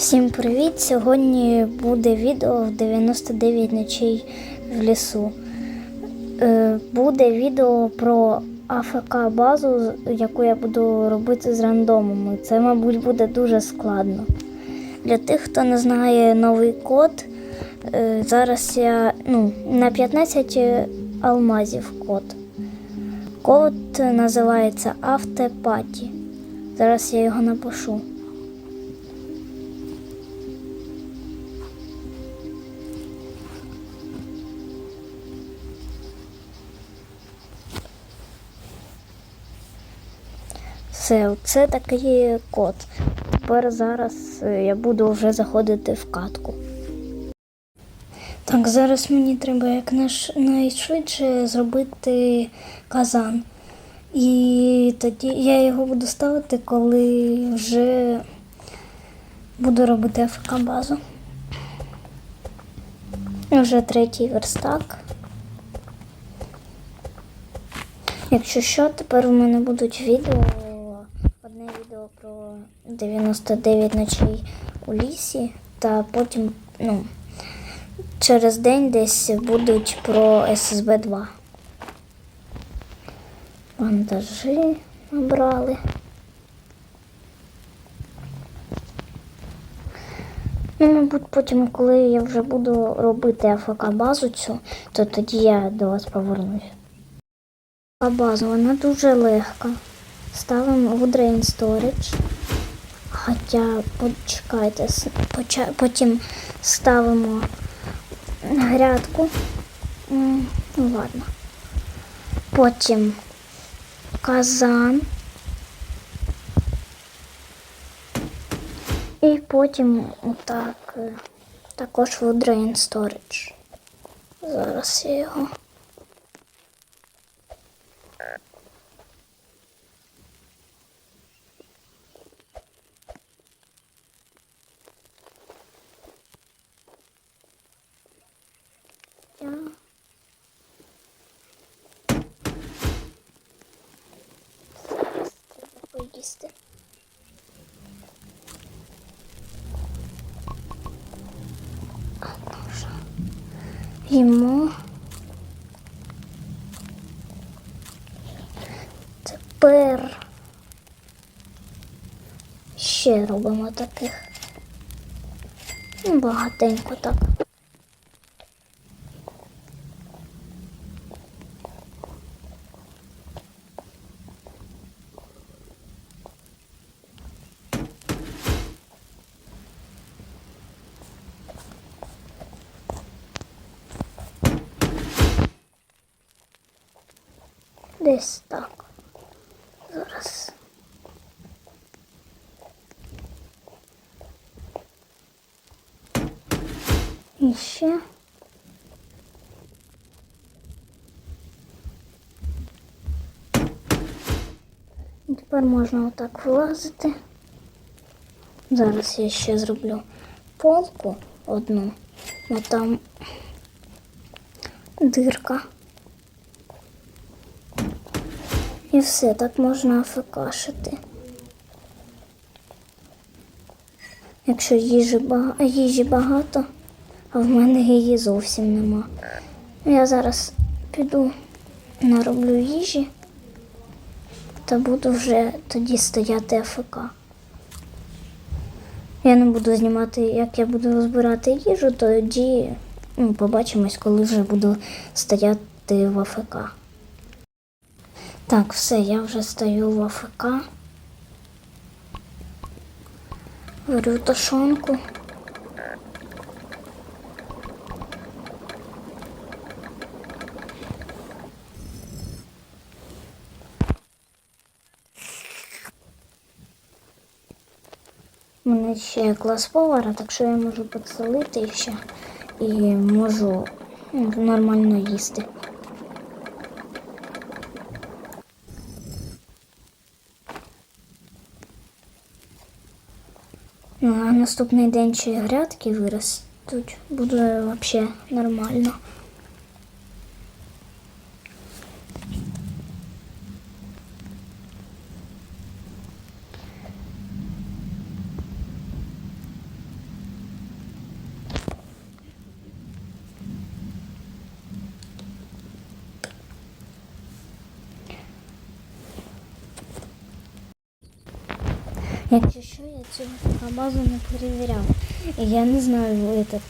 Всім привіт! Сьогодні буде відео в 99 ночей в лісу. Е, Буде відео про АФК базу, яку я буду робити з рандомами. Це, мабуть, буде дуже складно. Для тих, хто не знає новий код, е, зараз я ну, на 15 алмазів код. Код називається Автепаті. Зараз я його напишу. Все, це такий код. Тепер зараз е, я буду вже заходити в катку. Так, зараз мені треба як найшвидше зробити казан. І тоді я його буду ставити, коли вже буду робити АФК базу. Вже третій верстак. Якщо що, тепер у мене будуть відео. Одне відео про 99 ночей у лісі, та потім, ну, через день десь будуть про ССБ 2. Бандажі набрали. Ну, мабуть, потім, коли я вже буду робити АФК базу цю, то тоді я до вас повернусь. А база вона дуже легка. Ставимо в Drain Storage. Хоча почекайте, потім ставимо грядку. Ну ладно. Потім казан. І потім отак е, також в Drain Storage. Зараз я його. Ну. Їмо. Тепер ще робимо таких. Багатенько так. Десь так. Зараз. І ще. Тепер можна отак вилазити. Зараз я ще зроблю полку одну, бо там дирка. І все, так можна афекашити. Якщо їжі, бага... їжі багато, а в мене її зовсім нема. Я зараз піду нароблю їжі та буду вже тоді стояти АФК. Я не буду знімати, як я буду збирати їжу, тоді ну, побачимось, коли вже буду стояти в АФК. Так, все, я вже стою в АФК. Варю тушонку. У мене ще клас повара, так що я можу підсолити ще і можу нормально їсти. на наступний день чи грядки виростуть. Буде взагалі нормально. Якщо що, я цю базу не перевіряв. Я не знаю, этот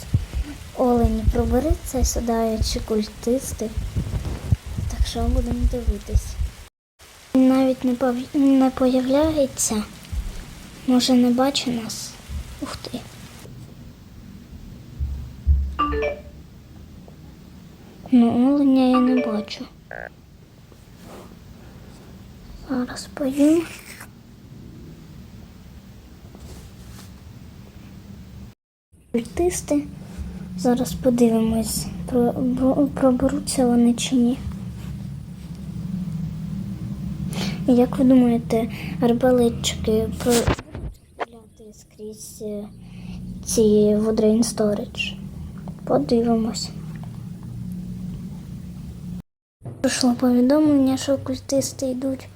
олень пробереться сюди чи культисти. Так що будемо дивитись. Навіть не, пов... не появляється. Може не бачить нас. Ух ти. Ну, оленя я не бачу. Зараз поїм. Культисти. Зараз подивимось, проберуться вони чи ні. Як ви думаєте, арбалетчики про- будуть скрізь е, ці Woodраin Storage? Подивимось. Прийшло повідомлення, що культисти йдуть.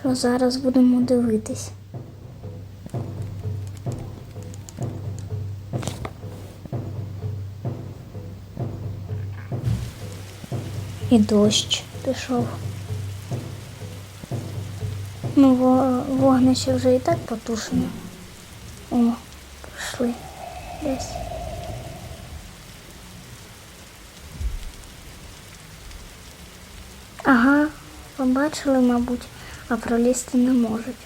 Що зараз будемо дивитись. І дощ пішов. Ну, вогнище вже і так потушено. О, прийшли десь. Ага, побачили, мабуть, а пролізти не можуть.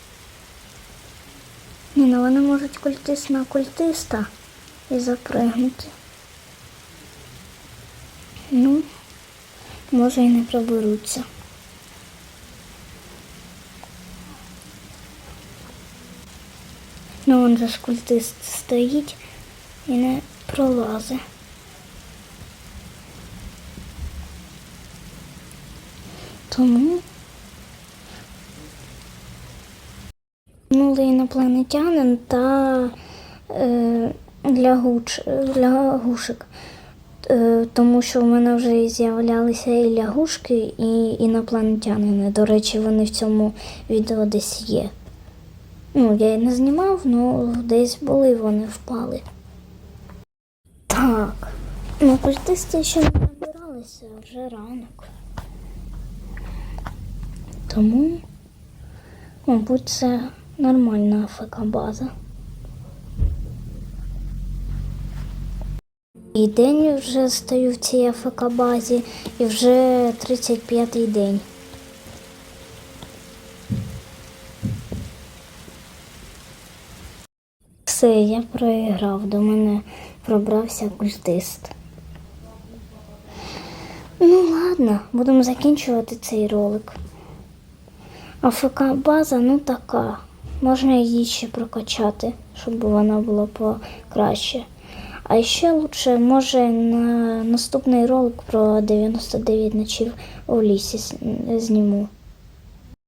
Ні, ну вони можуть культист на культиста і запригнути. Ну, може і не проберуться. Ну, он же ж стоїть і не пролазить. Тому минулий інопланетянин та е, лягуч, лягушик. Е, тому що в мене вже з'являлися і лягушки, і інопланетянини. До речі, вони в цьому відео десь є. Ну, я їх не знімав, але десь були вони впали. Так. Ну, культисти ще не набиралися, вже ранок. Тому, мабуть, це нормальна АФК-база. І день вже стою в цій АФК-базі, і вже 35-й день. Все, я проіграв, до мене пробрався культист. Ну ладно, будемо закінчувати цей ролик. АФК база, ну така. Можна її ще прокачати, щоб вона була покраще. А ще лучше, може, на наступний ролик про 99 ночів у лісі зніму.